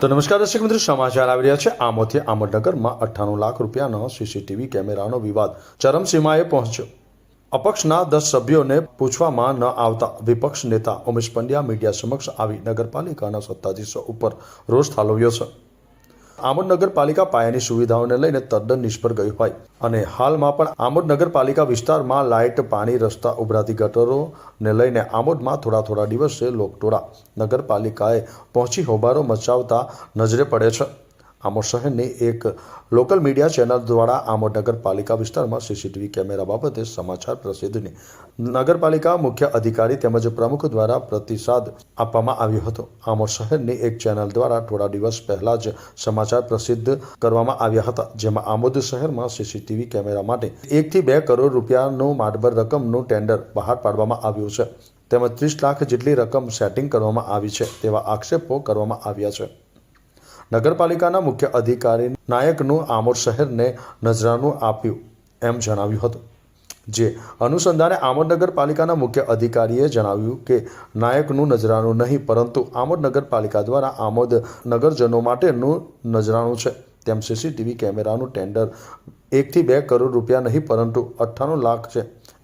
તો નમસ્કાર દર્શક મિત્રો, સમાચાર આવી રહ્યા છે. આમોથી આમોદનગરમાં અઠ્ઠાણું લાખ રૂપિયાનો સીસીટીવી કેમેરાનો વિવાદ ચરમસીમાએ પહોંચ્યો. અપક્ષના દસ સભ્યોને પૂછવામાં ન આવતા વિપક્ષ નેતા ઉમેશ પંડ્યા મીડિયા સમક્ષ આવી નગરપાલિકાના સત્તાધીશો ઉપર રોષ ઠાલવ્યો છે. આમોદ નગરપાલિકા પાયાની સુવિધાઓને લઈને તદ્દન નિષ્ફળ ગયું હોય. અને હાલમાં પણ આમોદ નગરપાલિકા વિસ્તારમાં લાઇટ, પાણી, રસ્તા ઉભરાતી ગટરોને લઈને આમોદમાં થોડા થોડા દિવસે લોકટોળા નગરપાલિકાએ પહોંચી હોબારો મચાવતા નજરે પડે છે. આમોદ શહેરની એક લોકલ મીડિયા ચેનલ દ્વારા આમોદ નગરપાલિકા વિસ્તારમાં સીસીટીવી કેમેરા બાબતે સમાચાર પ્રસિદ્ધની નગરપાલિકા મુખ્ય અધિકારી તેમજ પ્રમુખ દ્વારા પ્રતિસાદ આપવામાં આવ્યો હતો. આમોદ શહેરની એક ચેનલ દ્વારા થોડા દિવસ પહેલા જ સમાચાર પ્રસિદ્ધ કરવામાં આવ્યા હતા. જેમાં આમોદ શહેરમાં સીસીટીવી કેમેરા માટે એકથી બે કરોડ રૂપિયાનું માતબર રકમનું ટેન્ડર બહાર પાડવામાં આવ્યું છે. તેમજ ત્રીસ લાખ જેટલી રકમ સેટિંગ કરવામાં આવી છે તેવા આક્ષેપો કરવામાં આવ્યા છે. નગરપાલિકાના મુખ્ય અધિકારી નાયકનું આમોદ શહેરને નજરાનું આપ્યું એમ જણાવ્યું હતું. જે અનુસંધાને આમોદ નગરપાલિકાના મુખ્ય અધિકારીએ જણાવ્યું કે નાયકનું નજરાનું નહીં, પરંતુ આમોદ નગરપાલિકા દ્વારા આમોદ નગરજનો માટેનું નજરાનું છે. તેમ સીસીટીવી કેમેરાનું ટેન્ડર એકથી બે કરોડ રૂપિયા નહીં, પરંતુ અઠ્ઠાણું લાખ છે.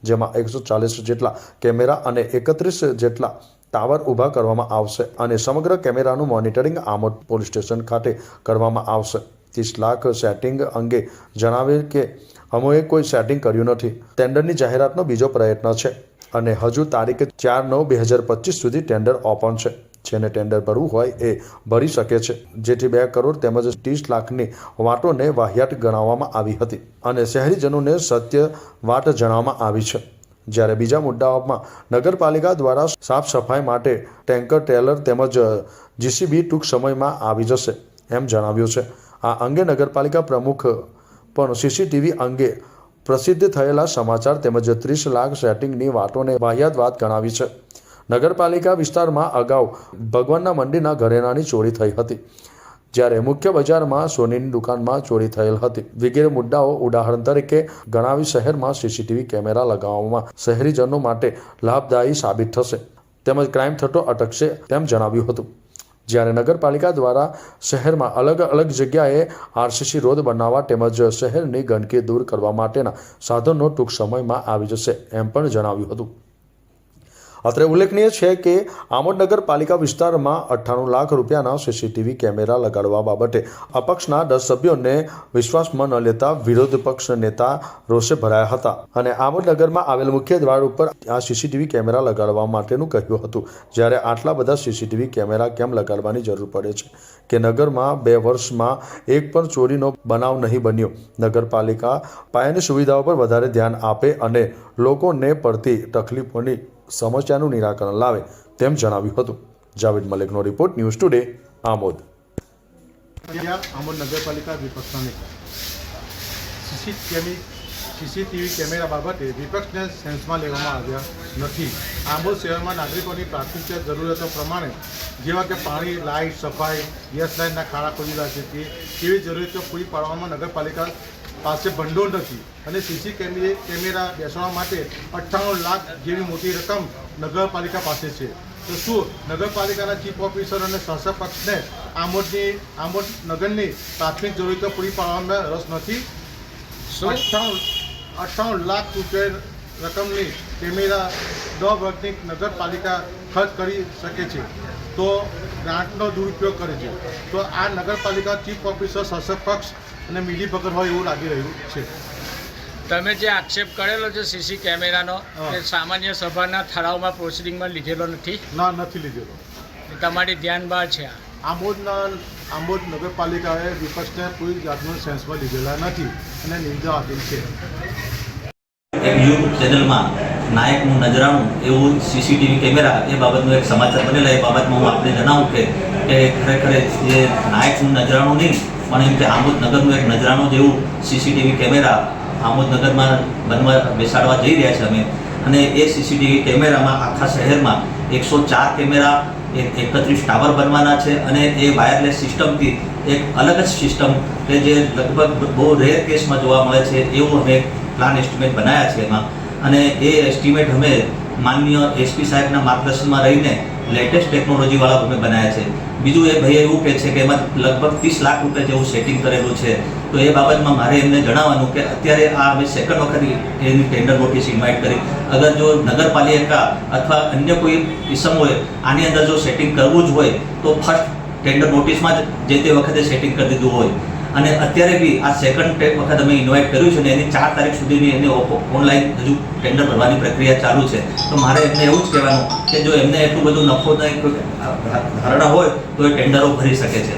જેમાં એકસો ચાલીસ જેટલા કેમેરા અને એકત્રીસ જેટલા ટાવર ઊભા કરવામાં આવશે અને સમગ્ર કેમેરાનું મોનિટરિંગ આમોદ પોલીસ સ્ટેશન ખાતે કરવામાં આવશે. ત્રીસ લાખ સેટિંગ અંગે જણાવે કે, અમોએ કોઈ સેટિંગ કર્યું નથી. ટેન્ડરની જાહેરાતનો બીજો પ્રયત્ન છે અને હજુ તારીખ ચાર નવ બે હજાર પચીસ સુધી ટેન્ડર ઓપન છે. જેને ટેન્ડર ભરવું હોય એ ભરી શકે છે. જેથી બે કરોડ તેમજ ત્રીસ લાખની વાટોને વાહિયાત ગણાવવામાં આવી હતી અને શહેરીજનોને સત્ય વાટ જણાવવામાં આવી છે. જ્યારે બીજા મુદ્દાઓમાં નગરપાલિકા દ્વારા સાફ સફાઈ માટે ટેન્કર ટેલર તેમજ જીસીબી ટૂંક સમયમાં આવી જશે એમ જણાવ્યું છે. આ અંગે નગરપાલિકા પ્રમુખ પણ સીસીટીવી અંગે પ્રસિદ્ધ થયેલા સમાચાર તેમજ ત્રીસ લાખ સેટિંગની વાતોને વાહિયાત વાત ગણાવી છે. નગરપાલિકા વિસ્તારમાં અગાઉ ભગવાનના મંદિરના ઘરેણાની ચોરી થઈ હતી, જ્યારે મુખ્ય બજારમાં સોનીની દુકાનમાં ચોરી થયેલ હતી. વગેરે મુદ્દાઓ ઉદાહરણ તરીકે ગણાવી શહેરમાં સીસીટીવી કેમેરા લગાવવામાં શહેરીજનો માટે લાભદાયી સાબિત થશે. તેમજ ક્રાઇમ થતો અટકશે તેમ જણાવ્યું હતું. જ્યારે નગરપાલિકા દ્વારા શહેરમાં અલગ અલગ જગ્યાએ આરસીસી રોડ બનાવવા તેમજ શહેરની ગંદકી દૂર કરવા માટેના સાધનો ટૂંક સમયમાં આવી જશે એમ પણ જણાવ્યું હતું. અત્રે ઉલ્લેખનીય છે કે આમોદ નગરપાલિકા વિસ્તારમાં અઠ્ઠાણું લાખ રૂપિયાના સીસીટીવી કેમેરા લગાડવા બાબતે અપક્ષના દસ સભ્યોને વિશ્વાસમાં ન લેતા વિરોધ પક્ષ નેતા રોષે ભરાયા હતા. અને આમોદ નગરમાં આવેલ મુખ્ય દ્વાર ઉપર આ સીસીટીવી કેમેરા લગાડવા માટેનું કહ્યું હતું. જ્યારે આટલા બધા સીસીટીવી કેમેરા કેમ લગાડવાની જરૂર પડે છે? કે નગરમાં બે વર્ષમાં એક પણ ચોરીનો બનાવ નહીં બન્યો? નગરપાલિકા પાયાની સુવિધાઓ પર વધારે ધ્યાન આપે અને લોકોને પડતી તકલીફોની સમસ્યાનું નિરાકરણ લાવે તેમ જણાવ્યું હતું. Javed મલિકનો report news today, Amod. Amod નગરપાલિકા વિપક્ષના નેતા. સીસીટીવી કેમેરા બાબતે વિપક્ષને સેન્સમાં લેવામાં આવ્યા નથી. આંબોદ શહેરમાં નાગરિકોની પ્રાથમિક જરૂરિયાતો પ્રમાણે જેવા કે પાણી, લાઇટ, સફાઈ, ગેસ લાઇનના ખાડા ખોલેલા છે. તે તેવી જરૂરિયાતો પૂરી પાડવામાં નગરપાલિકા પાસે ભંડોળ નથી અને સીસી કેમે કેમેરા બેસવા માટે અઠ્ઠાણું લાખ જેવી મોટી રકમ નગરપાલિકા પાસે છે. તો શું નગરપાલિકાના ચીફ ઓફિસર અને શાસક પક્ષને આમોદની આમોદ નગરની પ્રાથમિક જરૂરિયાતો પૂરી પાડવામાં રસ નથી? અઠ્ઠાણું અઠ્ઠાણું લાખ રૂપિયા રકમની કેમેરા દ વર્ષની નગરપાલિકા ખર્ચ કરી શકે છે. તો ગ્રાન્ટનો દુરુપયોગ કરે છે. તો આ નગરપાલિકા ચીફ ઓફિસર શાસક પક્ષ અને મિલીભગત હોય એવું લાગી રહ્યું છે. તમે જે આક્ષેપ કરેલો છે સીસી કેમેરાનો એ સામાન્ય સભાના ઠરાવમાં પ્રોસિડિંગમાં લીધેલો નથી? ના નથી લીધેલો. તમારી ધ્યાન બહાર છે આ? આંબોદના આંબોદ નગરપાલિકાએ વિપક્ષને કોઈ જાતનો સેન્સમાં લીધેલા નથી અને નિંદા આપી છે. એક યુટ્યુબ ચેનલમાં નાયકનું નજરાણું એવું સીસીટીવી કેમેરા એ બાબતનો એક સમાચાર બનેલા. એ બાબતમાં હું આપને જણાવું કે કે ખરેખર જે નાયકનું નજરાણું નહીં પણ એમ કે આમોદ નગરનું એક નજરાણું જેવું સીસીટીવી કેમેરા આમોદનગરમાં બનવા બેસાડવા જઈ રહ્યા છે અમે. અને એ સીસીટીવી કેમેરામાં આખા શહેરમાં એકસો ચાર કેમેરા, એક એકત્રીસ ટાવર બનવાના છે અને એ વાયરલેસ સિસ્ટમથી એક અલગ જ સિસ્ટમ કે જે લગભગ બહુ રેર કેસમાં જોવા મળે છે એવું અમે પ્લાન એસ્ટિમેટ બનાવ્યા છે એમાં. અને એ એસ્ટિમેટ અમે માનનીય એસપી સાહેબના માર્ગદર્શનમાં રહીને લેટેસ્ટ ટેકનોલોજીવાળા અમે બનાવ્યા છે. બીજું એ ભાઈ એવું કહે છે કે એમાં લગભગ ત્રીસ લાખ રૂપિયા જેવું સેટિંગ કરેલું છે. તો એ બાબતમાં મારે એમને જણાવવાનું કે અત્યારે આ અમે સેકન્ડ વખત એની ટેન્ડર નોટિસ ઇન્વાઇટ કરી. અગર જો નગરપાલિકા અથવા અન્ય કોઈ હોય, આની અંદર જો સેટિંગ કરવું જ હોય, તો ફર્સ્ટ ટેન્ડર નોટિસમાં જ જે તે વખતે સેટિંગ કરી દીધું હોય. અને અત્યારે બી આ સેકન્ડ વખત અમે ઇન્વાઇટ કર્યું છે ને એની ચાર તારીખ સુધીની એની ઓનલાઈન હજુ ટેન્ડર ભરવાની પ્રક્રિયા ચાલુ છે. તો મારે એમને એવું જ કહેવાનું કે જો એમને એટલું બધું નફો ધારણા હોય, તો એ ટેન્ડરો ભરી શકે છે.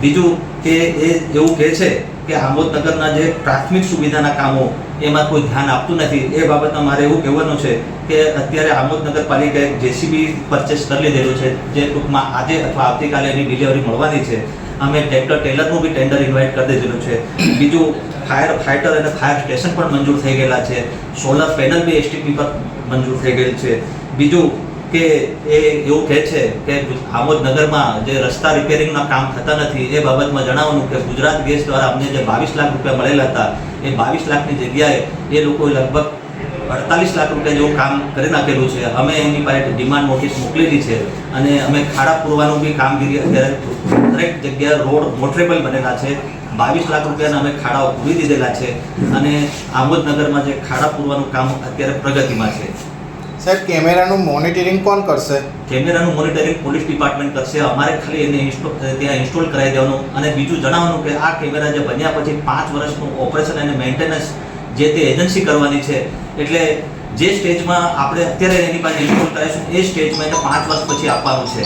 બીજું કે એ એવું કહે છે કે આમોદનગરના જે પ્રાથમિક સુવિધાના કામો, એમાં કોઈ ધ્યાન આપતું નથી. એ બાબતમાં મારે એવું કહેવાનું છે કે અત્યારે આમોદ નગરપાલિકાએ જેસીબી પરચેસ કરી લીધેલું છે, જે ટૂંકમાં આજે અથવા આવતીકાલે એની ડિલિવરી મળવાની છે. અમે ટ્રેક્ટર ટેલરનું બી ટેન્ડર ઇન્વાઇટ કરી દીધેલું છે. બીજું ફાયર ફાઇટર અને ફાયર સ્ટેશન પણ મંજૂર થઈ ગયેલા છે. સોલર પેનલ બી એસટીપી પર મંજૂર થઈ ગયેલ છે. બીજું કે એ એવું કહે છે કે આમોદ નગરમાં જે રસ્તા રિપેરિંગના કામ થતા નથી, એ બાબતમાં જણાવવાનું કે ગુજરાત ગેસ દ્વારા અમને જે બાવીસ લાખ રૂપિયા મળેલા હતા, એ બાવીસ લાખની જગ્યાએ એ લોકોએ લગભગ અડતાલીસ લાખ રૂપિયા જેવું કામ કરી નાખેલું છે. અમે એની પાસે ડિમાન્ડ નોટિસ મોકલેલી છે અને અમે ખાડા પૂરવાનું બી કામગીરી અત્યારે દરેક જગ્યાએ રોડ મોટરેબલ બનેલા છે. બાવીસ લાખ રૂપિયાના અમે ખાડાઓ પૂરી દીધેલા છે અને આમોદનગરમાં જે ખાડા પૂરવાનું કામ અત્યારે પ્રગતિમાં છે. સાહેબ કેમેરાનું મોનિટરિંગ કોણ કરશે? કેમેરાનું મોનિટરિંગ પોલીસ ડિપાર્ટમેન્ટ કરશે. અમારે ખાલી એને ઇન્સ્ટોલ ત્યાં ઇન્સ્ટોલ કરાવી દેવાનું અને બીજું જણાવવાનું કે આ કેમેરા જે બન્યા પછી પાંચ વર્ષનું ઓપરેશન અને મેન્ટેનન્સ જે તે એજન્સી કરવાની છે. એટલે જે સ્ટેજમાં આપણે અત્યારે એની પાસે ઇન્સ્ટોલ કરાવીશું, એ સ્ટેજમાં એને પાંચ વર્ષ પછી આપવાનું છે.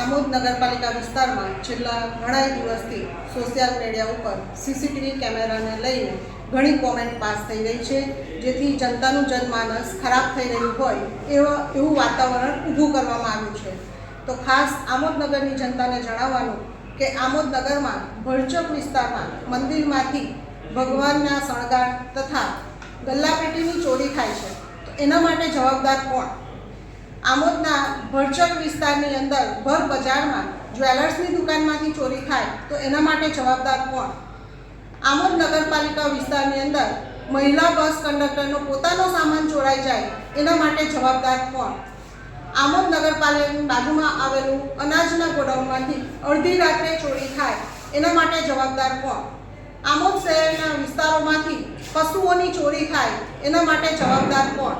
આમોદ નગરપાલિકા વિસ્તારમાં છેલ્લા ઘણા દિવસથી સોશિયલ મીડિયા ઉપર સીસીટીવી કેમેરાને લઈને ઘણી કોમેન્ટ પાસ થઈ રહી છે. જેથી જનતાનું જનમાનસ ખરાબ થઈ રહ્યું હોય એવા, એવું વાતાવરણ ઊભું કરવામાં આવ્યું છે. તો ખાસ આમોદ નગરની જનતાને જણાવવાનું કે આમોદ નગરમાં ભરચક વિસ્તારમાં મંદિરમાંથી ભગવાનના શણગાર તથા ગલ્લાપેટીની ચોરી થાય છે. તો એના માટે જવાબદાર કોણ? આમોદના ભરચક વિસ્તારની અંદર ભર બજારમાં જ્વેલર્સની દુકાનમાંથી ચોરી થાય, તો એના માટે જવાબદાર કોણ? આમોદ નગરપાલિકા વિસ્તારની અંદર મહિલા બસ કંડક્ટરનો પોતાનો સામાન ચોરાઈ જાય, એના માટે જવાબદાર કોણ? આમોદ નગરપાલિકાની બાજુમાં આવેલું અનાજના ગોડાઉનમાંથી અડધી રાત્રે ચોરી થાય, એના માટે જવાબદાર કોણ? આમોદ શહેરના વિસ્તારોમાંથી પશુઓની ચોરી થાય, એના માટે જવાબદાર કોણ?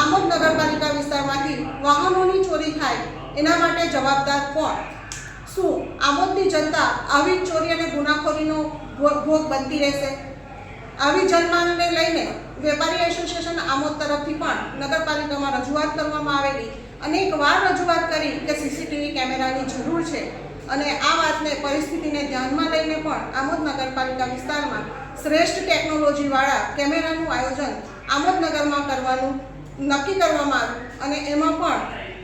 આમોદ નગરપાલિકા વિસ્તારમાંથી વાહનોની ચોરી થાય, એના માટે જવાબદાર કોણ? શું આમોદની જનતા આવી ચોરી અને ગુનાખોરીનો ભોગ બનતી રહેશે? આવી જનમાનને લઈને વેપારી એસોસિએશન આમોદ તરફથી પણ નગરપાલિકામાં રજૂઆત કરવામાં આવેલી અનેક વાર રજૂઆત કરી કે સીસીટીવી કેમેરાની જરૂર છે. અને આ વાતને, પરિસ્થિતિને ધ્યાનમાં લઈને પણ આમોદ નગરપાલિકા વિસ્તારમાં શ્રેષ્ઠ ટેકનોલોજીવાળા કેમેરાનું આયોજન આમોદ નગરમાં કરવાનું નક્કી કરવામાં આવ્યું. અને એમાં પણ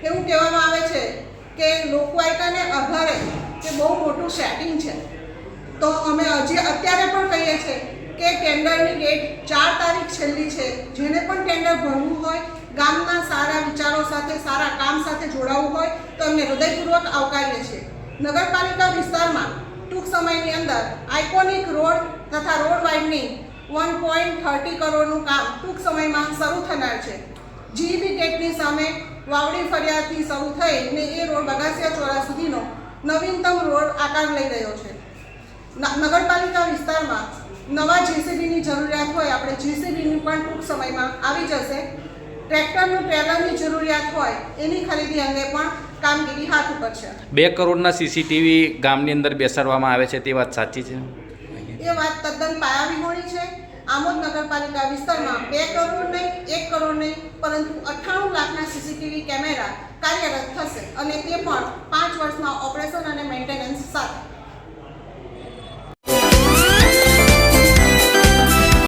એવું કહેવામાં આવે છે કે લોકવાયકાને આધારે કે બહુ મોટું સેટિંગ છે. તો અમે હજી અત્યારે પણ કહીએ છીએ કે ટેન્ડરની ડેટ ચાર તારીખ છેલ્લી છે. જેને પણ ટેન્ડર ભરવું હોય ગામના સારા વિચારો સાથે, સારા કામ સાથે જોડાવવું હોય તો અમને હૃદયપૂર્વક આવકારીએ છીએ. નગરપાલિકા વિસ્તારમાં ટૂંક સમયની અંદર આઇકોનિક રોડ તથા રોડ વાઇડની વન પોઈન્ટ થર્ટી કરોડનું કામ ટૂંક સમયમાં શરૂ થનાર છે. જીઈબી ગેટની સામે વાવડી ફરિયાદથી શરૂ થઈ ને એ રોડ બગાસિયા ચોરા સુધીનો નવીનતમ રોડ આકાર લઈ રહ્યો છે. નગરપાલિકા વિસ્તારમાં નવા જેસીબીની જરૂરિયાત હોય, આપણે જેસીબીની પણ ટૂંક સમયમાં આવી જશે. ટ્રેક્ટરનું ટ્રેલરની જરૂરિયાત હોય એની ખરીદી અંગે પણ કામગીરી હાથ ઉપર છે. બે કરોડના સીસીટીવી ગામની અંદર બેસાડવામાં આવે છે તે વાત સાચી છે? એ વાત તદ્દન પાયાવિહોણી છે. આમોદ નગરપાલિકા વિસ્તારમાં બે કરોડ નહીં એક કરોડ નહીં પરંતુ અઠ્ઠાણું લાખના સીસીટીવી કેમેરા કાર્યરત થશે અને તે પણ પાંચ વર્ષના ઓપરેશન અને મેન્ટેનન્સ સાથે.